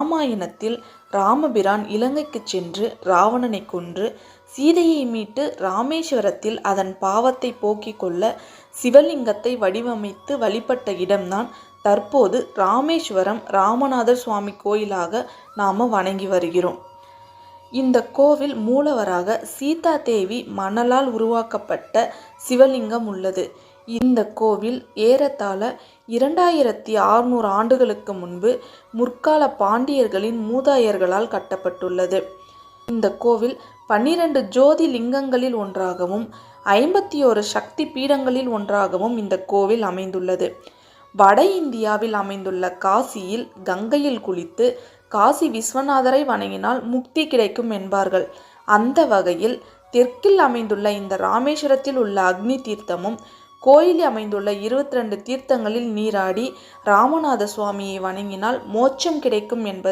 ராமாயணத்தில் ராமபிரான் இலங்கைக்குச் சென்று ராவணனை கொன்று சீதையை மீட்டு ராமேஸ்வரத்தில் அதன் பாவத்தை போக்கிக் கொள்ள சிவலிங்கத்தை வடிவமைத்து வழிபட்ட இடம்தான் தற்போது ராமேஸ்வரம் ராமநாதர் சுவாமி கோயிலாக நாம் வணங்கி வருகிறோம். இந்த கோவில் மூலவராக சீதா தேவி மணலால் உருவாக்கப்பட்ட சிவலிங்கம் உள்ளது. இந்த கோவில் ஏறத்தாழ இரண்டாயிரத்தி ஆறுநூறு ஆண்டுகளுக்கு முன்பு முற்கால பாண்டியர்களின் மூதாதையர்களால் கட்டப்பட்டுள்ளது. இந்த கோவில் பன்னிரண்டு ஜோதி லிங்கங்களில் ஒன்றாகவும் ஐம்பத்தி ஒரு சக்தி பீடங்களில் ஒன்றாகவும் இந்த கோவில் அமைந்துள்ளது. வட இந்தியாவில் அமைந்துள்ள காசியில் கங்கையில் குளித்து காசி விஸ்வநாதரை வணங்கினால் முக்தி கிடைக்கும் என்பார்கள். அந்த வகையில் தெற்கில் அமைந்துள்ள இந்த ராமேஸ்வரத்தில் உள்ள அக்னி தீர்த்தமும் கோயிலில் அமைந்துள்ள இருபத்திரண்டு தீர்த்தங்களில் நீராடி ராமநாத சுவாமியை வணங்கினால் மோட்சம் கிடைக்கும் என்பது